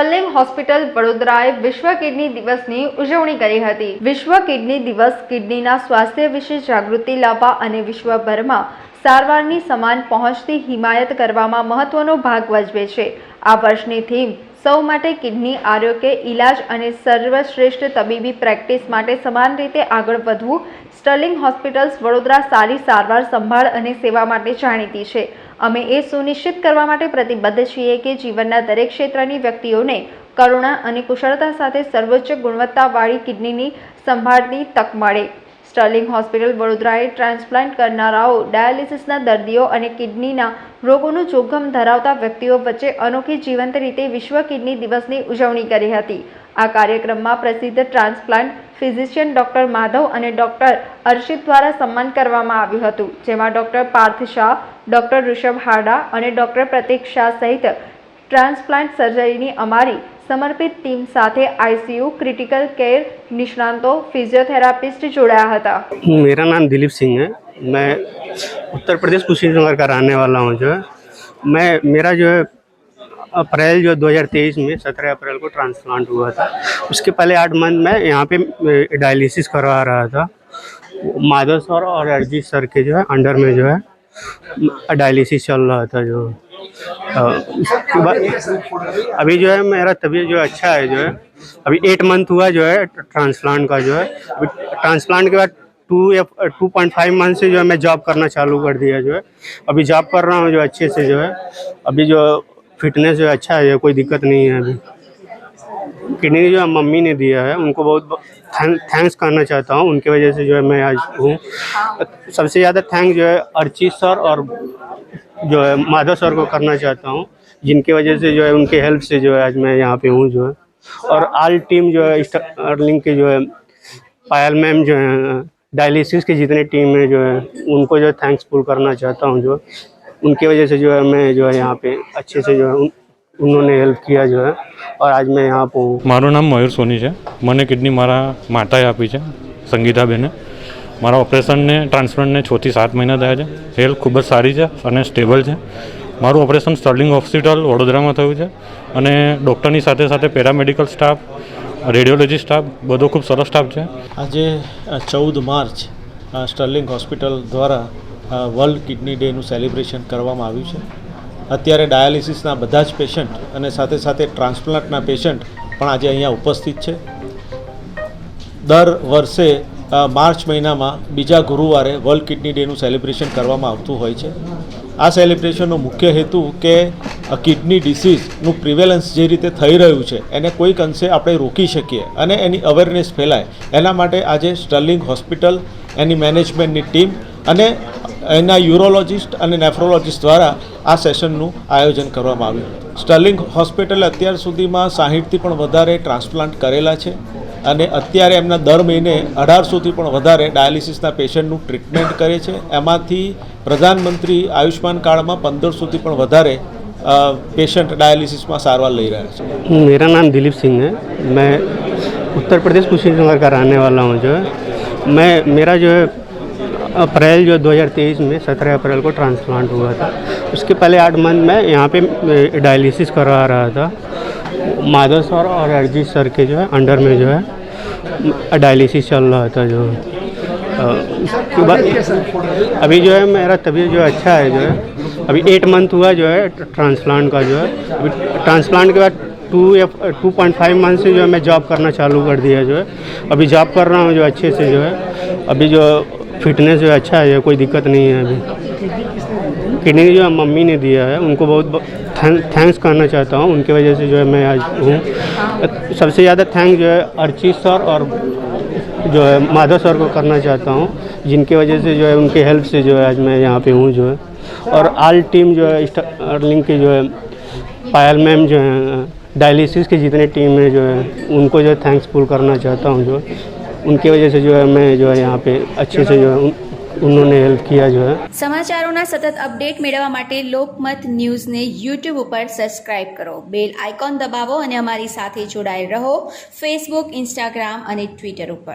Sterling hospital વડોદરાએ વિશ્વ kidney દિવસની ઉજવણી કરી હતી. વિશ્વ કિડની દિવસ કિડનીના સ્વાસ્થ્ય વિશે જાગૃતિ લાવવા અને વિશ્વભરમાં સારવારની સમાન પહોંચથી હિમાયત કરવામાં મહત્વનો ભાગ ભજવે છે. આ વર્ષની થીમ, સૌ માટે કિડની આરોગ્ય ઇલાજ અને સર્વશ્રેષ્ઠ તબીબી પ્રેક્ટિસ માટે સમાન રીતે આગળ વધવું સ્ટર્લિંગ હોસ્પિટલ્સ વડોદરા સારી સારવાર, સંભાળ અને સેવા માટે જાણીતી છે. અમે એ સુનિશ્ચિત કરવા માટે પ્રતિબદ્ધ છીએ કે જીવનના દરેક ક્ષેત્રની વ્યક્તિઓને કરુણા અને કુશળતા સાથે સર્વોચ્ચ ગુણવત્તાવાળી કિડનીની સંભાળની તક મળે. સ્ટર્લિંગ હોસ્પિટલ વડોદરાએ ટ્રાન્સપ્લાન્ટ કરનારાઓ ડાયાલિસિસના દર્દીઓ અને કિડનીના રોગોનું જોખમ ધરાવતા વ્યક્તિઓ વચ્ચે અનોખી જીવંત રીતે વિશ્વ કિડની દિવસની ઉજવણી કરી હતી. આ કાર્યક્રમમાં પ્રસિદ્ધ ટ્રાન્સપ્લાન્ટ ફિઝિશિયન ડોક્ટર માધવ અને ડોક્ટર અર્શિત દ્વારા સન્માન કરવામાં આવ્યું હતું જેમાં ડોક્ટર પાર્થ શાહ ડોક્ટર ઋષભ હાડા અને ડોક્ટર પ્રતીક શાહ સહિત ટ્રાન્સપ્લાન્ટ સર્જરીની અમારી સમર્પિત ટીમ સાથે આઈસીયુ ક્રિટિકલ કેર નિષ્ણાંતો ફિઝિયોથેરાપિસ્ટ જોડાયા હતા मेरा नाम दिलीप सिंह है मैं उत्तर प्रदेश कुशीनगर का रहने वाला हूँ जो है मैं मेरा जो है अप्रैल जो 2023 में 17 अप्रैल को ट्रांसप्लांट हुआ था। उसके पहले आठ मंथ में यहाँ पे डायलिसिस करवा रहा था। माधव सर और अरजीत सर के जो है अंडर में जो है डायलिसिस चल रहा था जो। उसके बाद अभी जो है, मेरा तबीयत जो अच्छा है, जो है, अभी एट मंथ हुआ जो है, ट्रांसप्लांट का जो है। अभी ट्रांसप्लांट के बाद टू या टू पॉइंट फाइव मंथ से जो है, मैं जॉब करना चालू कर दिया, जो है। अभी जॉब कर रहा हूँ जो अच्छे से, जो है। अभी जो फिटनेस जो है अच्छा है कोई दिक्कत नहीं है अभी। किडनी जो है, मम्मी ने दिया है, उनको बहुत थैंक्स करना चाहता हूँ, उनकी वजह से जो है मैं आज हूँ। सबसे ज़्यादा थैंक्स जो है अर्चित सर और जो है माधव सर को करना चाहता हूँ, जिनकी वजह से जो है उनके हेल्प से जो है आज मैं यहाँ पे हूँ जो है। और आल टीम जो है स्टारलिंग के जो है, पायल मैम जो है, डायलिसिस की जितने टीम है जो है, उनको जो है थैंक्सफुल करना चाहता हूँ जो। उनकी वजह से जो है मैं जो है यहाँ पे अच्छे से जो है उन, उन्होंने हेल्प किया जो है और आज मैं यहाँ पे हूँ મારું નામ મયુર સોની છે મને કિડની મારા માતાએ આપી છે સંગીતાબેને મારા ઓપરેશનને ટ્રાન્સપ્લાન્ટને છથી સાત મહિના થયા છે હેલ્થ ખૂબ જ સારી છે અને સ્ટેબલ છે મારું ઓપરેશન સ્ટર્લિંગ હોસ્પિટલ વડોદરામાં થયું છે અને ડૉક્ટરની સાથે સાથે પેરામેડિકલ સ્ટાફ રેડિયોલોજી સ્ટાફ બધો ખૂબ સરસ સ્ટાફ છે આજે ચૌદ માર્ચ અ, સ્ટર્લિંગ હોસ્પિટલ દ્વારા અ, વર્લ્ડ કિડની ડેનું સેલિબ્રેશન કરવામાં આવ્યું છે. અત્યારે ડાયાલિસિસના બધા જ પેશન્ટ અને સાથે સાથે ટ્રાન્સપ્લાન્ટના પેશન્ટ પણ આજે અહીંયા ઉપસ્થિત છે. દર વર્ષે માર્ચ મહિનામાં બીજા ગુરુવારે વર્લ્ડ કિડની ડેનું સેલિબ્રેશન કરવામાં આવતું હોય છે. આ સેલિબ્રેશનનો મુખ્ય હેતુ કે કિડની ડિસીઝનું પ્રિવેલન્સ જે રીતે થઈ રહ્યું છે, એને કોઈક અંશે આપણે રોકી શકીએ અને એની અવેરનેસ ફેલાય. એના માટે આજે સ્ટર્લિંગ હોસ્પિટલ, એની મેનેજમેન્ટની ટીમ અને એના યુરોલોજિસ્ટ અને નેફ્રોલોજિસ્ટ દ્વારા આ સેશનનું આયોજન કરવામાં આવ્યું સ્ટર્લિંગ હોસ્પિટલે અત્યાર સુધીમાં સાહીઠથી પણ વધારે ટ્રાન્સપ્લાન્ટ કરેલા છે અને અત્યારે એમના દર મહિને અઢારસોથી પણ વધારે ડાયાલિસિસના પેશન્ટનું ટ્રીટમેન્ટ કરે છે એમાંથી પ્રધાનમંત્રી આયુષ્માન કાર્ડમાં પંદરસોથી પણ વધારે અ, પેશન્ટ ડાયાલિસિસમાં સારવાર લઈ રહ્યા છે मेरा नाम दिलीप सिंह है मैं उत्तर प्रदेश कुशीनगर का रहने वाला हूँ जो है मैं मेरा जो है अप्रैल जो 2023 में 17 अप्रैल को ट्रांसप्लांट हुआ था। उसके पहले आठ मंथ में यहाँ पे डायलिसिस करवा रहा था। माधव सर और अरजीत सर के जो है अंडर में जो है डायलिसिस चल रहा था जो। उसके बाद अभी जो है, मेरा तबीयत जो अच्छा है, जो है, अभी एट मंथ हुआ जो है, ट्रांसप्लांट का जो है। अभी ट्रांसप्लांट के बाद टू या टू पॉइंट फाइव मंथ से जो है, मैं जॉब करना चालू कर दिया, जो है। अभी जॉब कर रहा हूँ जो अच्छे से, जो है। अभी जो फिटनेस जो है अच्छा है कोई दिक्कत नहीं है अभी। किडनी जो है मम्मी ने दिया है, उनको बहुत थैंक्स करना चाहता हूँ, उनकी वजह से जो है मैं आज हूँ। सबसे ज़्यादा थैंक जो है अर्चित सर और जो है माधव सर को करना चाहता हूँ, जिनकी वजह से जो है उनके हेल्प से जो है आज मैं यहाँ पे हूँ जो है। और आल टीम जो है स्टारलिंग की जो है, पायल मैम जो है, डायलिसिस की जितने टीम है जो है, उनको जो है थैंक्सफुल करना चाहता हूँ जो। उनकी वजह से जो है मैं जो है यहाँ पे अच्छे से जो है उन, उन्होंने हेल्प किया जो है સમાચારોના સતત અપડેટ મેળવવા માટે લોકમત ન્યૂઝને યુટ્યુબ ઉપર સબસ્ક્રાઇબ કરો બેલ આઇકોન દબાવો અને અમારી સાથે જોડાયેલ રહો ફેસબુક ઇન્સ્ટાગ્રામ અને ટ્વિટર ઉપર